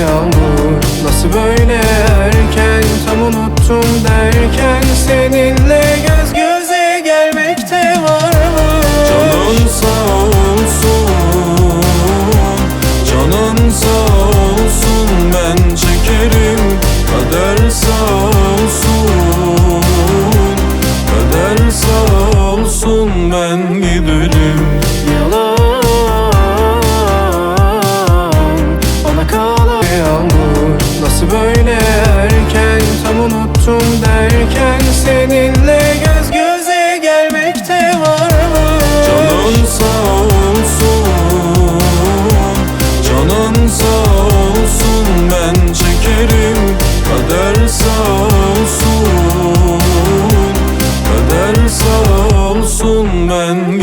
yağmur Nasıl böyle erken tam unuttum derken Seninle göz göze gelmekte var mı? Canın sağ olsun Canın sağ olsun Ben çekerim Kader sağ olsun Kader sağ olsun Ben yağmur Nasıl böyle erken tam unuttum derken Seninle göz göze gelmekte var mı? Canın sağ olsun Canın sağ olsun Ben çekerim Kader sağ olsun Kader sağ olsun Ben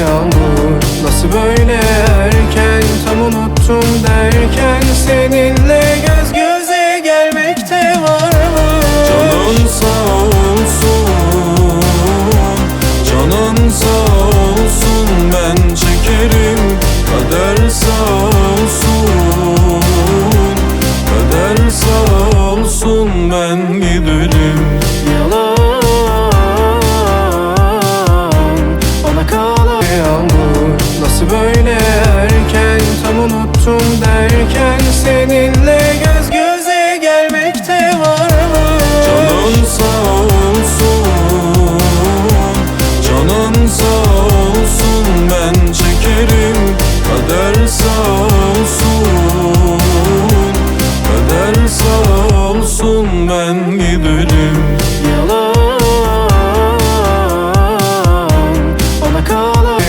yağmur. Nasıl böyle erken tam unuttum derken Seninle göz göze gelmekte var mı? Canın sağ olsun Canın sağ olsun Ben çekerim. Kader sağ olsun Kader sağ olsun Ben giderim yağmur Nasıl böyle erken tam unuttum derken Seninle göz göze gelmekte var mı? Canın sağ olsun Canın sağ olsun Ben çekerim Kader sağ olsun Kader sağ olsun Ben giderim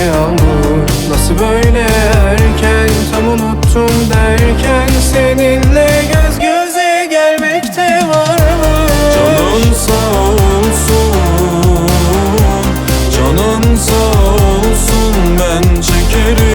yağmur. Nasıl böyle erken tam unuttum derken Senin